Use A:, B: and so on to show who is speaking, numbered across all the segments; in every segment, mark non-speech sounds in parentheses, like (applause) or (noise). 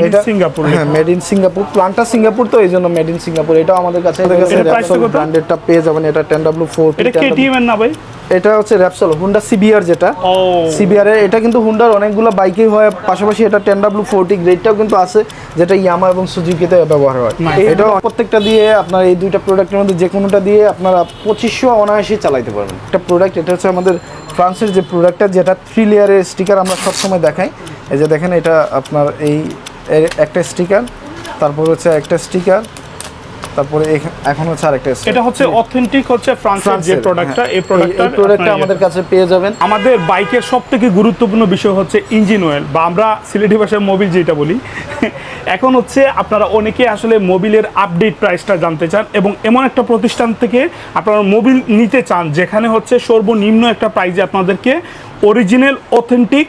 A: In
B: এটা-
A: Singapore
B: হ্যাঁ made in Singapore প্লান্টটা সিঙ্গাপুর তো এই জন্য মেড ইন সিঙ্গাপুর এটাও আমাদের কাছে আমাদের ব্র্যান্ডেডটা পেয়ে যাবেন। এটা টেন ডাব্লু ফোর
A: এটা কেটিএম এর না ভাই?
B: এটা হচ্ছে র্যাপসল হুন্ডা সিবিআর যেটা। সিবিআর এর এটা কিন্তু হুন্ডার অনেকগুলো বাইকেই হয়। পাশাপাশি এটা টেন ডাব্লু ফোরটি গ্রেডটাও কিন্তু আছে যেটা ইয়ামা এবং সুজুকিতে ব্যবহার হয়। এটা প্রত্যেকটা দিয়ে আপনার এই দুইটা প্রোডাক্টের মধ্যে যে কোনোটা দিয়ে আপনারা পঁচিশশো অনায়াসে চালাইতে পারবেন। একটা প্রোডাক্ট এটা হচ্ছে আমাদের ফ্রান্সের যে প্রোডাক্টটা যেটা থ্রি লেয়ারের স্টিকার আমরা সবসময় দেখাই। এই যে দেখেন এটা আপনার এই একটা স্টিকার তারপর হচ্ছে একটা স্টিকার তারপরে এখন হচ্ছে আরেকটা।
A: এটা হচ্ছে অথেন্টিক হচ্ছে ফ্রান্সের যে প্রোডাক্টটা
B: হ্যাঁ।
A: এই প্রোডাক্টটা
B: এই প্রোডাক্টটা আমাদের কাছে পেয়ে যাবেন।
A: আমাদের বাইকের সব থেকে গুরুত্বপূর্ণ বিষয় হচ্ছে ইঞ্জিন অয়েল বা আমরা সিলেটি ভাষায় মোবিল যেটা বলি। (laughs) এখন হচ্ছে আপনারা অনেকে আসলে মোবিলের আপডেট প্রাইসটা জানতে চান এবং এমন একটা প্রতিষ্ঠান থেকে আপনারা মোবিল নিতে চান যেখানে হচ্ছে সর্বনিম্ন একটা প্রাইজে আপনাদেরকে অরিজিনাল অথেন্টিক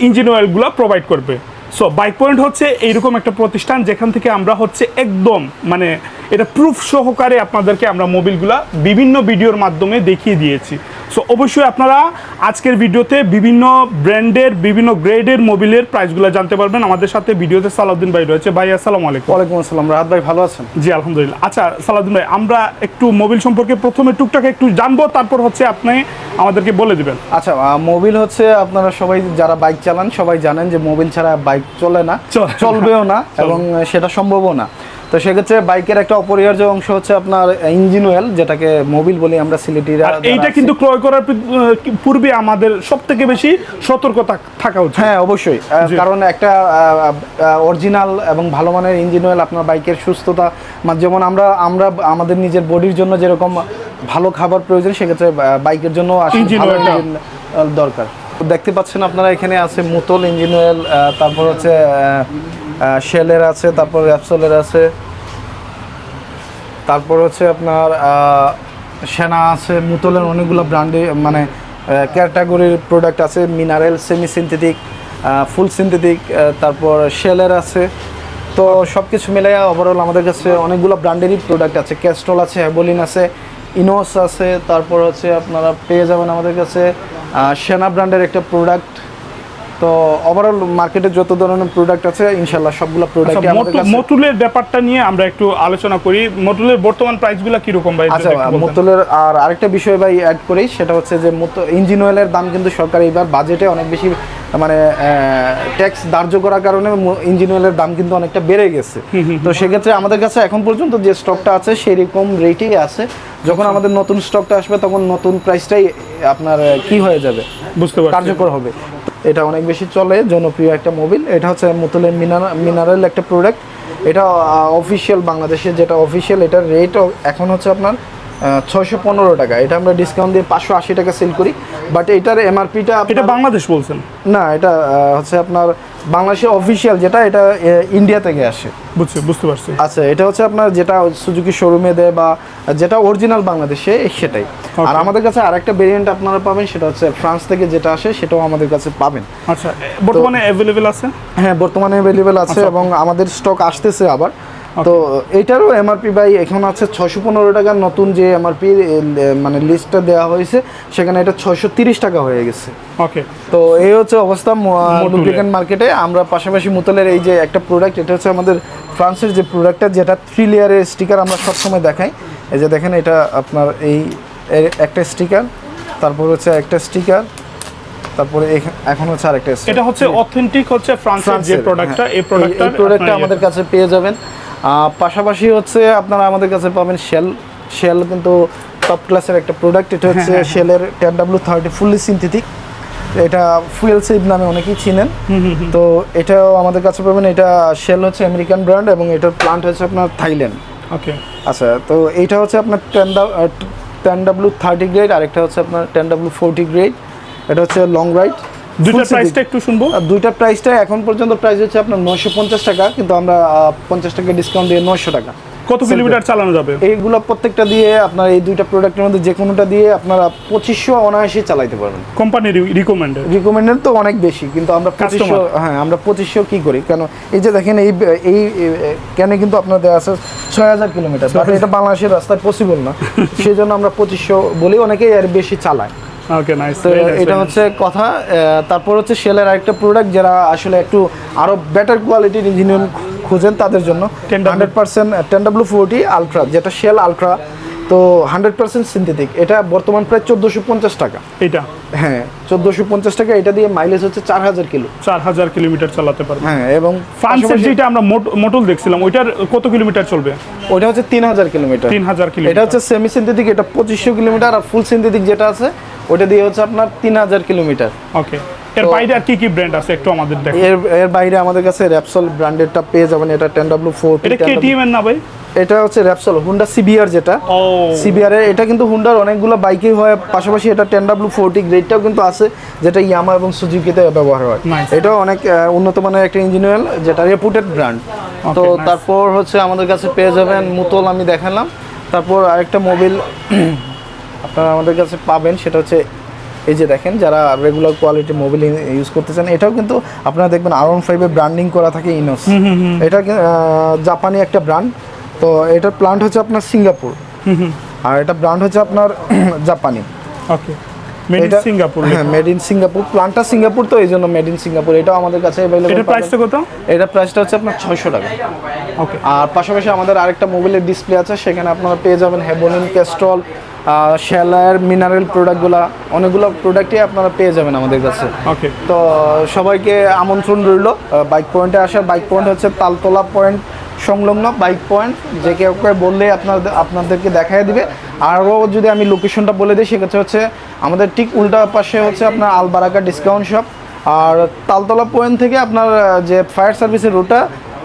A: ইঞ্জিন অয়েলগুলো প্রোভাইড করবে। সো বাইক পয়েন্ট হচ্ছে এইরকম একটা প্রতিষ্ঠান যেখান থেকে আমরা হচ্ছে একদম মানে এটা প্রুফ সহকারে আপনাদেরকে আমরা মোবিলগুলা বিভিন্ন ভিডিওর মাধ্যমে দেখিয়ে দিয়েছি। সো অবশ্যই আপনারা আজকের ভিডিওতে বিভিন্ন ব্র্যান্ডের বিভিন্ন গ্রেডের মোবিলের প্রাইসগুলো জানতে পারবেন। আমাদের সাথে ভিডিওতে সালাউদ্দিন ভাই রয়েছে। ভাই আসসালামু আলাইকুম।
B: ওয়ালাইকুম আসসালাম। রাহাত ভাই ভালো আছেন?
A: জি আলহামদুলিল্লাহ। আচ্ছা সালাউদ্দিন ভাই আমরা একটু মোবিল সম্পর্কে প্রথমে টুকটাক একটু জানব তারপর হচ্ছে আপনি আমাদেরকে বলে দিবেন।
B: আচ্ছা মোবিল হচ্ছে আপনারা সবাই যারা বাইক চালান সবাই জানেন যে মোবিল ছাড়া বাইক চলে না।
A: চলে না।
B: চলবেও না এবং সেটা সম্ভবও না। তো সেক্ষেত্রে বাইকের একটা অপরিহার্য অংশ হচ্ছে আপনার ইঞ্জিন অয়েল যেটাকে মোবিল বলি আমরা সিলেটিরা
A: এইটা কিন্তু ক্রয় করার পূর্বে আমাদের সব থেকে বেশি সতর্ক থাকা উচিত।
B: হ্যাঁ অবশ্যই। কারণ একটা অরিজিনাল এবং ভালো মানের ইঞ্জিন অয়েল আপনার বাইকের সুস্থতা মানে যেমন আমরা আমরা আমাদের নিজের বডির জন্য যেরকম ভালো খাবার প্রয়োজন সেক্ষেত্রে বাইকের জন্য দরকার। দেখতে পাচ্ছেন আপনারা এখানে আছে মুতল ইঞ্জিন অয়েল তারপর হচ্ছে শেলের আছে, তারপর র্যাপসোলের আছে। তারপর হচ্ছে আপনার সেনা আছে, মুতলের অনেকগুলো ব্র্যান্ডে মানে ক্যাটাগরির প্রোডাক্ট আছে, mineral semi synthetic full synthetic তারপর শেলের আছে। তো সব কিছু মিলে ওভারঅল আমাদের কাছে অনেকগুলো ব্র্যান্ডেরই প্রোডাক্ট আছে। ক্যাস্ট্রল আছে হ্যাবোলিন আছে ইনোস আছে, তারপর হচ্ছে আপনারা পেয়ে যাবেন আমাদের কাছে সেনা ব্র্যান্ডের একটা প্রোডাক্ট তো ওভারঅল মার্কেটে যত ধরনের প্রোডাক্ট আছে ইনশাল্লাহ সবগুলো প্রোডাক্ট
A: আচ্ছা, মটুলের ব্যাপারটা নিয়ে আমরা একটু আলোচনা করি। মটুলের বর্তমান প্রাইসগুলো কীরকম ভাই?
B: আচ্ছা। মোতলের আর আরেকটা বিষয় ভাই অ্যাড করি সেটা হচ্ছে যে ইঞ্জিন অয়েলের দাম কিন্তু সরকার এইবার বাজেটে অনেক বেশি মানে ট্যাক্স ধার্য করার কারণে ইঞ্জিন অয়েলের দাম কিন্তু অনেকটা বেড়ে গেছে। তো সেক্ষেত্রে আমাদের কাছে এখন পর্যন্ত যে স্টকটা আছে সেই রকম রেটেই আছে। যখন আমাদের নতুন স্টকটা আসবে তখন নতুন প্রাইসটাই আপনার কি হয়ে যাবে?
A: বুঝতে পারছি।
B: কার্যকর হবে। এটা অনেক বেশি চলে জনপ্রিয় একটা মোবিল। এটা হচ্ছে মুতুলের মিনার মিনারেল একটা প্রোডাক্ট এটা অফিসিয়াল বাংলাদেশের যেটা অফিসিয়াল এটার রেট এখন হচ্ছে আপনার ছয়শো পনেরো টাকা। এটা আমরা ডিসকাউন্ট দিয়ে পাঁচশো আশি টাকা সেল করি। বাট এটার এমআরপিটা
A: এটা বাংলাদেশ বলছেন?
B: না এটা হচ্ছে আপনার বাংলাদেশের অফিসিয়াল যেটা এটা ইন্ডিয়া থেকে আসে।
A: বুঝছি বুঝতে পারছি।
B: আচ্ছা এটা হচ্ছে আপনার যেটা সুজুকি শোরুমে দেয় বা যেটা অরিজিনাল বাংলাদেশে সেটাই। আর আমাদের কাছে আরেকটা ভেরিয়েন্ট আপনারা পাবেন সেটা হচ্ছে ফ্রান্স থেকে যেটা আসে সেটাও আমাদের কাছে পাবেন।
A: আচ্ছা বর্তমানে অ্যাভেলেবেল আছে?
B: হ্যাঁ বর্তমানে অ্যাভেলেবেল আছে
A: আচ্ছা।
B: এবং আমাদের স্টক আসতেছে আবার। তো এটারও এমআরপি বাই এখন আছে ছয়শো পনেরো টাকার নতুন যে এমআরপি মানে লিস্টটা দেওয়া হয়েছে সেখানে এটা ছয়শো তিরিশ টাকা হয়ে গেছে
A: ওকে
B: তো এই হচ্ছে অবস্থা। লুব্রিকেন্ট মার্কেটে আমরা পাশাপাশি মুতলের এই যে একটা প্রোডাক্ট এটা হচ্ছে আমাদের ফ্রান্সের যে প্রোডাক্টটা যেটা থ্রি লেয়ারের স্টিকার আমরা সবসময় দেখাই এই যে দেখেন এটা আপনার এই একটা স্টিকার তারপর হচ্ছে একটা স্টিকার তারপরে এখন হচ্ছে আরেকটা।
A: এটা হচ্ছে অথেন্টিক হচ্ছে ফ্রান্সের যে প্রোডাক্টটা
B: হ্যাঁ।
A: এই প্রোডাক্টটা
B: আমাদের কাছে পেয়ে যাবেন পাশাপাশি হচ্ছে আপনারা আমাদের কাছে পাবেন শেল শেল কিন্তু টপ ক্লাসের একটা প্রোডাক্ট এটা হচ্ছে শেলের ten W thirty fully synthetic এটা ফুয়েল সেভ নামে অনেকেই চিনেন। তো এটাও আমাদের কাছে পাবেন। এটা শেল হচ্ছে আমেরিকান ব্র্যান্ড এবং এটার প্লান্ট হচ্ছে আপনার থাইল্যান্ড
A: ওকে
B: আচ্ছা তো এইটা হচ্ছে আপনার ten ten W thirty grade আরেকটা হচ্ছে আপনার টেন ডাব্লু ফোরটি গ্রেড এটা হচ্ছে লং রাইড
A: দুইটার প্রাইসটা একটু শুনব।
B: আর দুইটার প্রাইসটা এখন পর্যন্ত প্রাইস হচ্ছে আপনার নয়শো পঞ্চাশ টাকা কিন্তু আমরা পঞ্চাশ টাকা ডিসকাউন্ট দিয়ে নয়শো টাকা।
A: কত কিলোমিটার চালানো যাবে?
B: এইগুলো প্রত্যেকটা দিয়ে আপনার এই দুইটা প্রোডাক্টের মধ্যে যে কোনোটা দিয়ে আপনারা পঁচিশশো অনায়াসে চালাইতে পারবেন।
A: কোম্পানির রিকমেন্ডেড
B: রিকমেন্ডেড তো অনেক বেশি কিন্তু আমরা পঁচিশশো। হ্যাঁ আমরা পঁচিশশো কি করি? কেন এই যে দেখেন এই এই কেন কিন্তু আপনার দেওয়া আছে ছয় হাজার কিলোমিটার এটা বাংলাদেশের রাস্তায় পসিবল না। (laughs) সেই জন্য আমরা পঁচিশশো বলি অনেকেই এর বেশি চালায়।
A: ওকে নাইস
B: তো এটা হচ্ছে কথা। তারপর হচ্ছে শেলের আরেকটা প্রোডাক্ট যারা আসলে একটু আরও বেটার কোয়ালিটির ইঞ্জিনিয়ার খুঁজেন তাদের জন্য। Hundred percent ten W forty ultra যেটা শেল আলট্রা তো হান্ড্রেড পার্সেন্ট সিনথেটিক এটা বর্তমান প্রায় চোদ্দোশো পঞ্চাশ টাকা।
A: এটা
B: হ্যাঁ চোদ্দোশো পঞ্চাশ টাকা। এটা দিয়ে মাইলেজ হচ্ছে চার হাজার কিলো।
A: চার হাজার কিলোমিটার চালাতে পারবে।
B: হ্যাঁ এবং
A: ফ্রান্সের যেটা আমরা মোটল দেখছিলাম ওইটার কত কিলোমিটার চলবে?
B: ওইটা হচ্ছে তিন হাজার কিলোমিটার।
A: তিন হাজার
B: এটা হচ্ছে সেমি সিনথেটিক এটা পঁচিশশো কিলোমিটার আর ফুল সিনথেটিক যেটা আছে ওটা দিয়ে হচ্ছে আপনার তিন হাজার কিলোমিটার।
A: ওকে এর বাইরে আর কি কি ব্র্যান্ড আছে একটু আমাদের দেখো।
B: এর এর বাইরে আমাদের কাছে র্যাপসল ব্র্যান্ডেডটা পেয়ে যাবেন এটা টেন ডাব্লু ফোর
A: এটা কেটিএম এর না ভাই?
B: এটা হচ্ছে র্যাপসল হুন্ডা সিবিআর যেটা। সিবিআর এর এটা কিন্তু হুন্ডার অনেকগুলো বাইকেই হয় পাশাপাশি এটা টেন ডাব্লু ফোরটি গ্রেডটাও কিন্তু আছে যেটা ইয়ামা এবং সুজুকিতে ব্যবহার হয়. এটাও অনেক উন্নত মানের একটা ইঞ্জিনিয়ার যেটা রেপুটেড ব্র্যান্ড তো তারপর হচ্ছে আমাদের কাছে পেয়ে যাবেন মুতল আমি দেখালাম। তারপর আরেকটা মোবিল আপনারা আমাদের কাছে পাবেন সেটা হচ্ছে এই যে দেখেন যারা রেগুলার কোয়ালিটি মোবাইল ইউজ করতে চান এটাও কিন্তু আপনারা দেখবেন আর ওয়ান ফাইভে ব্র্যান্ডিং করা থাকে ইনোস এটা জাপানি একটা ব্র্যান্ড তো এটার প্লান্ট হচ্ছে আপনার সিঙ্গাপুর আর এটা ব্র্যান্ড হচ্ছে আপনার (clears throat) জাপানি
A: ওকে মেড ইন সিঙ্গাপুর
B: হ্যাঁ মেড ইন সিঙ্গাপুর প্লান্টটা সিঙ্গাপুর তো এই জন্য মেড ইন সিঙ্গাপুর এটাও আমাদের কাছে অ্যাভেলেবল
A: এটার প্রাইসটা কত?
B: এটা প্রাইসটা হচ্ছে আপনার ছয়শো টাকা।
A: ওকে
B: আর পাশাপাশি আমাদের আরেকটা মোবাইলের ডিসপ্লে আছে সেখানে আপনারা পেয়ে যাবেন হেবোনিন ক্যাস্ট্রল শ্যালার মিনারেল প্রোডাক্টগুলো অনেকগুলো প্রোডাক্টই আপনারা পেয়ে যাবেন আমাদের কাছে।
A: ওকে
B: তো সবাইকে আমন্ত্রণ রইল বাইক পয়েন্টে আসার বাইক পয়েন্ট হচ্ছে তালতলা পয়েন্ট সংলগ্ন বাইক পয়েন্ট যে কেউ কেউ বললে আপনাদের আপনাদেরকে দেখাই দিবে। আরও যদি আমি লোকেশনটা বলে দিই সেক্ষেত্রে হচ্ছে আমাদের ঠিক উল্টা পাশে হচ্ছে আপনার আলবারাকা ডিসকাউন্ট শপ আর তালতলা পয়েন্ট থেকে আপনার যে ফায়ার সার্ভিসের রুটটা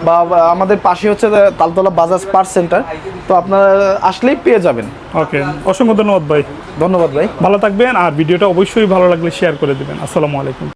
B: বা আমাদের পাশে হচ্ছে তালতলা বাজাজ পার্ট সেন্টার তো আপনারা আসলেই পেয়ে যাবেন।
A: ওকে অসংখ্য ধন্যবাদ ভাই।
B: ধন্যবাদ ভাই।
A: ভালো থাকবেন আর ভিডিওটা অবশ্যই ভালো লাগলে শেয়ার করে দেবেন। আসসালামু আলাইকুম।